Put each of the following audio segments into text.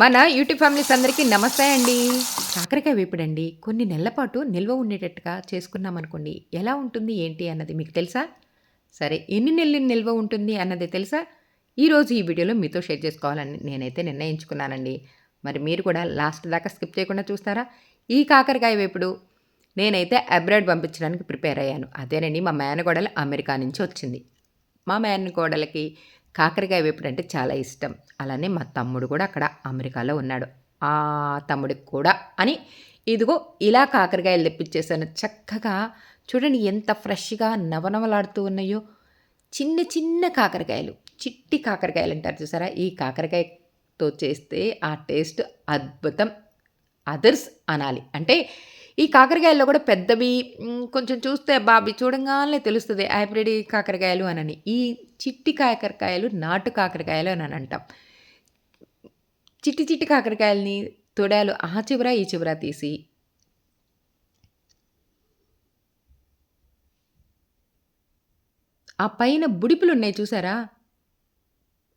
మన YouTube families అందరికీ నమస్తే అండి. కాకరకాయ వేపుడండి. కొన్ని నెలల పాటు నిల్వ ఉండేటట్టుగా చేసుకున్నామనుకోండి ఎలా ఉంటుంది ఏంటి అన్నది మీకు తెలుసా? సరే ఎన్ని నెలలు నిల్వ ఉంటుంది అన్నది తెలుసా? ఈరోజు ఈ వీడియోలో మీతో షేర్ చేసుకోవాలని నేనైతే నిర్ణయించుకున్నానండి. మరి మీరు కూడా లాస్ట్ దాకా స్కిప్ చేయకుండా చూస్తారా? ఈ కాకరకాయ వేపుడు నేనైతే అబ్రాడ్ పంపించడానికి ప్రిపేర్ అయ్యాను. అదేనండి మా మేనగోడలు అమెరికా నుంచి వచ్చింది. మా మేనగోడలకి కాకరకాయ వేపుడు అంటే చాలా ఇష్టం. అలానే మా తమ్ముడు కూడా అక్కడ అమెరికాలో ఉన్నాడు. ఆ తమ్ముడికి కూడా అని ఇదిగో ఇలా కాకరకాయలు తెప్పించేసాను చక్కగా చూడండి ఎంత ఫ్రెష్గా నవనవలాడుతూ ఉన్నాయో. చిన్న చిన్న కాకరకాయలు చిట్టి కాకరకాయలు అంటారు చూసారా? ఈ కాకరకాయతో చేస్తే ఆ టేస్ట్ అద్భుతం. అదర్స్ అనాలి. అంటే ఈ కాకరకాయల్లో కూడా పెద్దవి కొంచెం చూస్తే బాబి చూడంగానే తెలుస్తుంది హైబ్రిడ్ కాకరకాయలు అనని. ఈ చిట్టి కాకరకాయలు నాటు కాకరకాయలు అని అంటాం. చిట్టి చిట్టి కాకరకాయలని తొడాలు ఆ చివర ఈ చివర తీసి ఆ పైన బుడిపులు ఉన్నాయి చూసారా?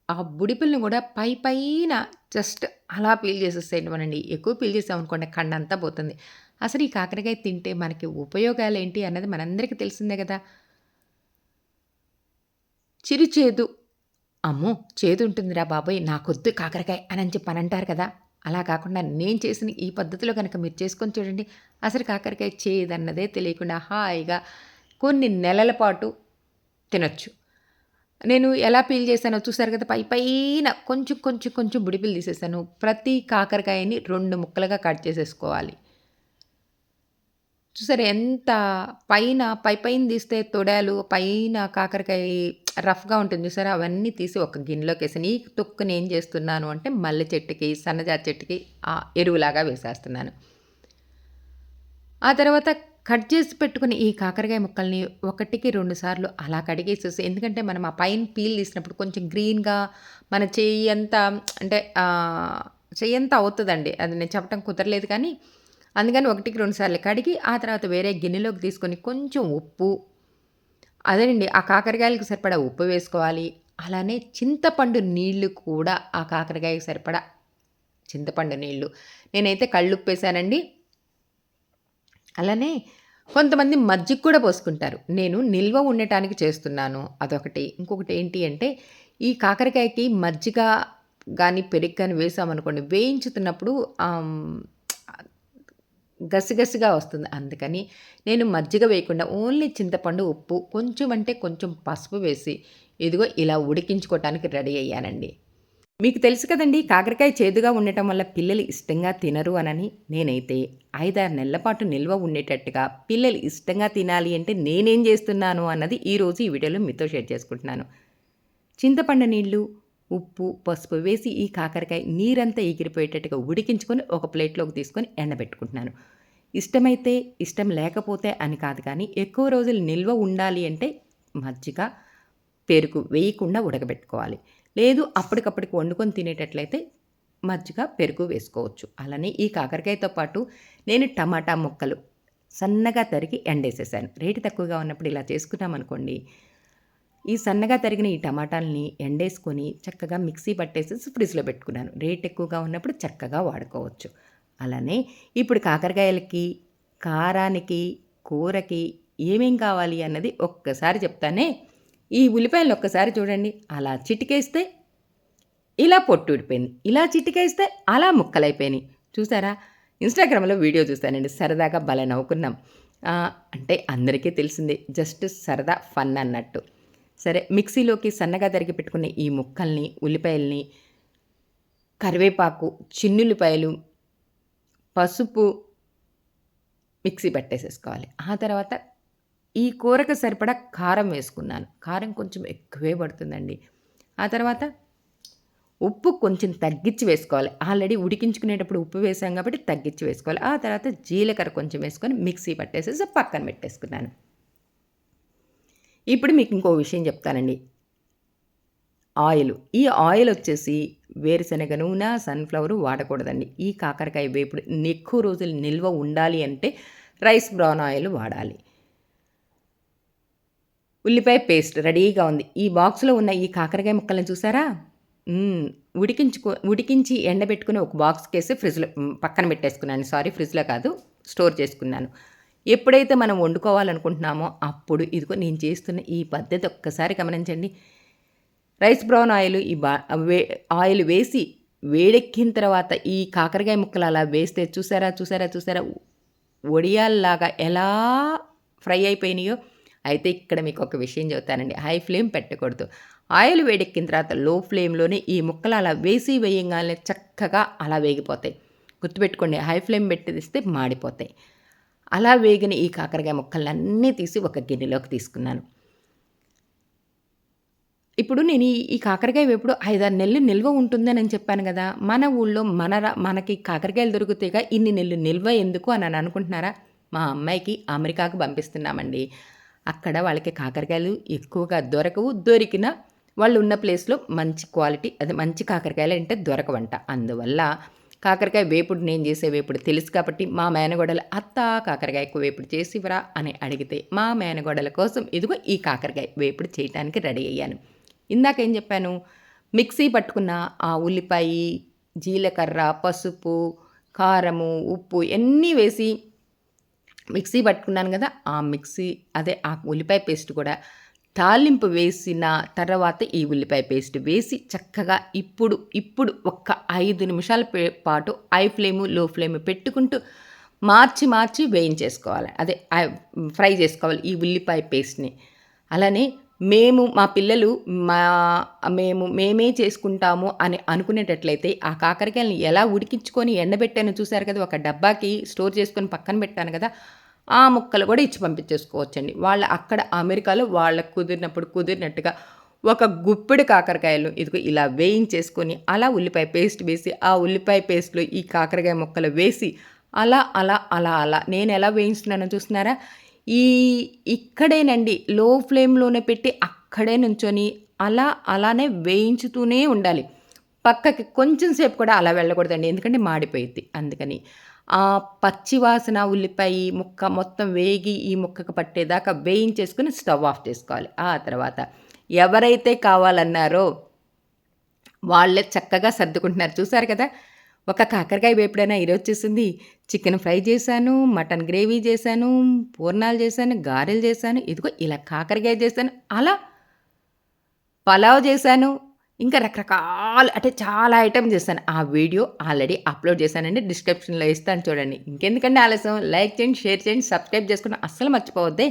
ఆ బుడిపుల్ని కూడా పై పైన జస్ట్ అలా పీల్ చేసేసేయండి మనండి. ఎక్కువ పీల్ చేసామనుకోండి కండంతా పోతుంది. అసలు ఈ కాకరకాయ తింటే మనకి ఉపయోగాలు ఏంటి అన్నది మనందరికీ తెలిసిందే కదా. చిరుచేదు అమ్మో! చేదు ఉంటుందిరా బాబోయ్! నాకొద్దు కాకరకాయ అని చెప్పి అని అంటారు కదా. అలా కాకుండా నేను చేసిన ఈ పద్ధతిలో కనుక మీరు చేసుకొని చూడండి. అసలు కాకరకాయ చేదన్నదే తెలియకుండా హాయిగా కొన్ని నెలల పాటు తినొచ్చు. నేను ఎలా పీల్ చేశానో చూసారు కదా పై పైన కొంచెం కొంచెం కొంచెం బుడిపిల్ తీసేసాను ప్రతి కాకరకాయని రెండు ముక్కలుగా కట్ చేసేసుకోవాలి. చూసారు ఎంత పైన పై పైన తీస్తే తొడాలు పైన కాకరకాయ రఫ్గా ఉంటుంది చూసారా? అవన్నీ తీసి ఒక గిన్నెలోకి వేసాను ఈ తొక్కుని ఏం చేస్తున్నాను అంటే మల్లె చెట్టుకి సన్నజాతి చెట్టుకి ఆ ఎరువులాగా వేసేస్తున్నాను. ఆ తర్వాత కట్ చేసి పెట్టుకుని ఈ కాకరకాయ ముక్కల్ని ఒకటికి రెండు సార్లు అలా కడిగేసేసి ఎందుకంటే మనం ఆ పైన పీల్ తీసినప్పుడు కొంచెం గ్రీన్గా మన చెయ్యి అంతా అంటే చెయ్యి అంతా అవుతుందండి. అది నేను చెప్పడం కుదరలేదు కానీ అందుకని ఒకటికి రెండు సార్లు కడిగి ఆ తర్వాత వేరే గిన్నెలోకి తీసుకొని కొంచెం ఉప్పు అదేనండి ఆ కాకరకాయలకు సరిపడా ఉప్పు వేసుకోవాలి. అలానే చింతపండు నీళ్ళు కూడా ఆ కాకరకాయకి సరిపడా చింతపండు నీళ్ళు నేనైతే కళ్ళు ఉప్పేసానండి అలానే కొంతమంది మజ్జిగ కూడా పోసుకుంటారు. నేను నిల్వ ఉండటానికి చేస్తున్నాను. అదొకటి. ఇంకొకటి ఏంటి అంటే ఈ కాకరకాయకి మజ్జిగ కానీ పెరుగు కానీ వేసామనుకోండి వేయించుతున్నప్పుడు గసిగసిగా వస్తుంది. అందుకని నేను మజ్జిగ వేయకుండా ఓన్లీ చింతపండు ఉప్పు కొంచెం అంటే కొంచెం పసుపు వేసి ఇదిగో ఇలా ఉడికించుకోవటానికి రెడీ అయ్యానండి. మీకు తెలుసు కదండి కాకరకాయ చేదుగా ఉండటం వల్ల పిల్లలు ఇష్టంగా తినరు అనని నేనైతే ఐదారు నెలల పాటు నిల్వ ఉండేటట్టుగా పిల్లలు ఇష్టంగా తినాలి అంటే నేనేం చేస్తున్నాను అన్నది ఈరోజు ఈ వీడియోలో మీతో షేర్ చేసుకుంటున్నాను. చింతపండు నీళ్ళు ఉప్పు పసుపు వేసి ఈ కాకరకాయ నీరంతా ఎగిరిపోయేటట్టుగా ఉడికించుకొని ఒక ప్లేట్లోకి తీసుకొని ఎండబెట్టుకుంటున్నాను. ఇష్టమైతే ఇష్టం లేకపోతే అని కాదు కానీ ఎక్కువ రోజులు నిల్వ ఉండాలి అంటే మజ్జిగ పెరుగు వేయకుండా ఉడకబెట్టుకోవాలి. లేదు అప్పటికప్పటికి వండుకొని తినేటట్లయితే మజ్జిగ పెరుగు వేసుకోవచ్చు. అలానే ఈ కాకరకాయతో పాటు నేను టమాటా ముక్కలు సన్నగా తరిగి ఎండేసేసాను. రేటు తక్కువగా ఉన్నప్పుడు ఇలా చేసుకున్నాం అనుకోండి ఈ సన్నగా తరిగిన ఈ టమాటాలని ఎండేసుకొని చక్కగా మిక్సీ పట్టేసి ఫ్రిడ్జ్లో పెట్టుకున్నాను. రేట్ ఎక్కువగా ఉన్నప్పుడు చక్కగా వాడుకోవచ్చు. అలానే ఇప్పుడు కాకరకాయలకి కారానికి కూరకి ఏమేం కావాలి అన్నది ఒక్కసారి చెప్తానే ఈ ఉల్లిపాయలు ఒక్కసారి చూడండి. అలా చిటికేస్తే ఇలా పొట్టు ఊడిపోయింది. ఇలా చిటికేస్తే అలా ముక్కలైపోయినాయి. చూసారా? ఇన్స్టాగ్రామ్లో వీడియో చూస్తానండి సరదాగా భలే నవ్వుకున్నాం. అంటే అందరికీ తెలిసిందే. జస్ట్ సరదా ఫన్ అన్నట్టు. సరే మిక్సీలోకి సన్నగా తరిగి పెట్టుకున్న ఈ ముక్కల్ని ఉల్లిపాయల్ని కరివేపాకు చిన్నుల్లిపాయలు పసుపు మిక్సీ పట్టేసేసుకోవాలి. ఆ తర్వాత ఈ కూరకు సరిపడా కారం వేసుకున్నాను. కారం కొంచెం ఎక్కువే పడుతుందండి. ఆ తర్వాత ఉప్పు కొంచెం తగ్గించి వేసుకోవాలి. ఆల్రెడీ ఉడికించుకునేటప్పుడు ఉప్పు వేసాం కాబట్టి తగ్గించి వేసుకోవాలి. ఆ తర్వాత జీలకర్ర కొంచెం వేసుకొని మిక్సీ పట్టేసేసి పక్కన పెట్టేసుకున్నాను. ఇప్పుడు మీకు ఇంకో విషయం చెప్తానండి. ఆయిల్. ఈ ఆయిల్ వచ్చేసి వేరుశనగ నూనె సన్ఫ్లవర్ వాడకూడదండి. ఈ కాకరకాయ వేపుడు ఎక్కువ రోజులు నిల్వ ఉండాలి అంటే రైస్ బ్రౌన్ ఆయిల్ వాడాలి. ఉల్లిపాయ పేస్ట్ రెడీగా ఉంది ఈ బాక్స్లో ఉన్న ఈ కాకరకాయ ముక్కలను చూసారా ఉడికించుకో ఉడికించి ఎండబెట్టుకుని ఒక బాక్స్‌కేసి ఫ్రిడ్జ్‌లో పక్కన పెట్టేసుకున్నాను. సారీ ఫ్రిడ్జ్‌లో కాదు. స్టోర్ చేసుకున్నాను. ఎప్పుడైతే మనం వండుకోవాలనుకుంటున్నామో అప్పుడు ఇదిగో నేను చేస్తున్న ఈ పద్ధతి ఒక్కసారి గమనించండి. రైస్ బ్రౌన్ ఆయిల్ ఈ బా వే ఆయిల్ వేసి వేడెక్కిన తర్వాత ఈ కాకరకాయ ముక్కలు అలా వేస్తే చూసారా? చూసారా? చూసారా? వడియాల్లాగా ఎలా ఫ్రై అయిపోయినాయో అయితే ఇక్కడ మీకు ఒక విషయం చెబుతానండి. హై ఫ్లేమ్ పెట్టకూడదు. ఆయిల్ వేడెక్కిన తర్వాత లో ఫ్లేమ్‌లోనే ఈ ముక్కలు అలా వేసి వేయంగానే చక్కగా అలా వేగిపోతాయి. గుర్తుపెట్టుకోండి హై ఫ్లేమ్ పెట్టిస్తే మాడిపోతాయి. అలా వేగిన ఈ కాకరకాయ ముక్కలన్నీ తీసి ఒక గిన్నెలోకి తీసుకున్నాను. ఇప్పుడు నేను ఈ ఈ కాకరకాయ వేపుడు 5, 6 నెలలు నిల్వ ఉంటుందని చెప్పాను కదా మన ఊళ్ళో మన మనకి కాకరకాయలు దొరుకుతాయిగా ఇన్ని నెలలు నిల్వ ఎందుకు అని అనుకుంటున్నారా? మా అమ్మాయికి అమెరికాకు పంపిస్తున్నామండి. అక్కడ వాళ్ళకి కాకరకాయలు ఎక్కువగా దొరకవు. దొరికిన వాళ్ళు ఉన్న ప్లేస్‌లో మంచి క్వాలిటీ అదే మంచి కాకరకాయలు అంటే దొరకవంట. అందువల్ల కాకరకాయ వేపుడు నేను చేసే వేపుడు తెలుసు కాబట్టి మా మేనగోడలు "అత్త కాకరకాయ వేపుడు చేసివ్వరా" అని అడిగితే మా మేనగోడల కోసం ఇదిగో ఈ కాకరకాయ వేపుడు చేయటానికి రెడీ అయ్యాను. ఇందాక ఏం చెప్పాను? మిక్సీ పట్టుకున్న ఆ ఉల్లిపాయ జీలకర్ర, పసుపు, కారము, ఉప్పు ఎన్ని వేసి మిక్సీ పట్టుకున్నాను కదా ఆ మిక్సీ అదే ఆ ఉల్లిపాయ పేస్ట్ కూడా తాలింపు వేసిన తర్వాత ఈ ఉల్లిపాయ పేస్ట్ వేసి చక్కగా ఇప్పుడు ఇప్పుడు ఒక్క ఐదు నిమిషాల పాటు హై ఫ్లేము, లో ఫ్లేము పెట్టుకుంటూ మార్చి మార్చి వేయించేసుకోవాలి. అదే ఫ్రై చేసుకోవాలి ఈ ఉల్లిపాయ పేస్ట్‌ని. అలానే మేము మా పిల్లలు మా మేము మేమే చేసుకుంటాము అని అనుకునేటట్లయితే ఆ కాకరకాయలని ఎలా ఉడికించుకొని ఎండబెట్టానో చూశారు కదా! ఒక డబ్బాకి స్టోర్ చేసుకొని పక్కన పెట్టాను కదా ఆ ముక్కలు కూడా ఇచ్చి పంపించేసుకోవచ్చండి. వాళ్ళ అక్కడ అమెరికాలో వాళ్ళకి కుదిరినప్పుడు కుదిరినట్టుగా ఒక గుప్పెడు కాకరకాయలు ఇదిగో ఇలా వేయించేసుకొని అలా ఉల్లిపాయ పేస్ట్ వేసి ఆ ఉల్లిపాయ పేస్ట్‌లో ఈ కాకరకాయ ముక్కలు వేసి అలా అలా అలా అలా నేను ఎలా వేయిస్తున్నానో చూస్తున్నారా? ఈ ఇక్కడేనండి లో ఫ్లేమ్‌లోనే పెట్టి అక్కడే నుంచొని అలా అలానే వేయించుతూనే ఉండాలి. పక్కకి కొంచెం సేపు కూడా అలా వెళ్ళకూడదండి. ఎందుకంటే మాడిపోయిద్ది. అందుకని. ఆ పచ్చివాసన ఉల్లిపాయ ముక్క మొత్తం వేగి ఈ ముక్కకు పట్టేదాకా వేయించేసుకొని స్టవ్ ఆఫ్ చేసుకోవాలి. ఆ తర్వాత ఎవరైతే కావాలన్నారో వాళ్ళే చక్కగా సర్దుకుంటున్నారు. చూసారు కదా! ఒక కాకరకాయ వేపుడైనా ఈరోజు వచ్చేసింది చికెన్ ఫ్రై చేశాను, మటన్ గ్రేవీ చేశాను, పూర్ణాలు చేశాను, గారెలు చేశాను. ఇదిగో ఇలా కాకరకాయ చేశాను. అలా పలావ్ చేశాను. ఇంకా రకరకాల అంటే చాలా ఐటమ్ చేశాను. ఆ వీడియో ఆల్రెడీ అప్‌లోడ్ చేశానండి. డిస్క్రిప్షన్‌లో ఇస్తాను చూడండి. ఇంకెందుకంటే ఆలస్యం లైక్ చేయండి, షేర్ చేయండి, సబ్స్క్రైబ్ చేసుకుని అస్సలు మర్చిపోవద్దే.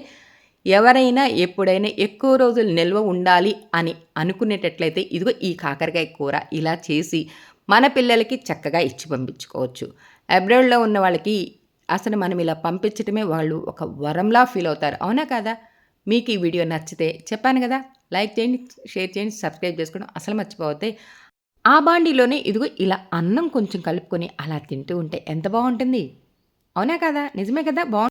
ఎవరైనా ఎప్పుడైనా ఎక్కువ రోజులు నిల్వ ఉండాలి అని అనుకునేటట్లయితే ఇదిగో ఈ కాకరకాయ కూర ఇలా చేసి మన పిల్లలకి చక్కగా ఇచ్చి పంపించుకోవచ్చు. అబ్రాడ్‌లో ఉన్న వాళ్ళకి అసలు మనం ఇలా పంపించటమే వాళ్ళు ఒక వరంలా ఫీల్ అవుతారు. అవునా కదా మీకు ఈ వీడియో నచ్చితే చెప్పాను కదా లైక్ చేయండి, షేర్ చేయండి, సబ్స్క్రైబ్ చేసుకోవడం అసలు మర్చిపోతే ఆ బాండీలోనే ఇదిగో ఇలా అన్నం కొంచెం కలుపుకొని అలా తింటూ ఉంటే ఎంత బాగుంటుంది? అవునా కదా? నిజమే కదా! బాగుంటుంది.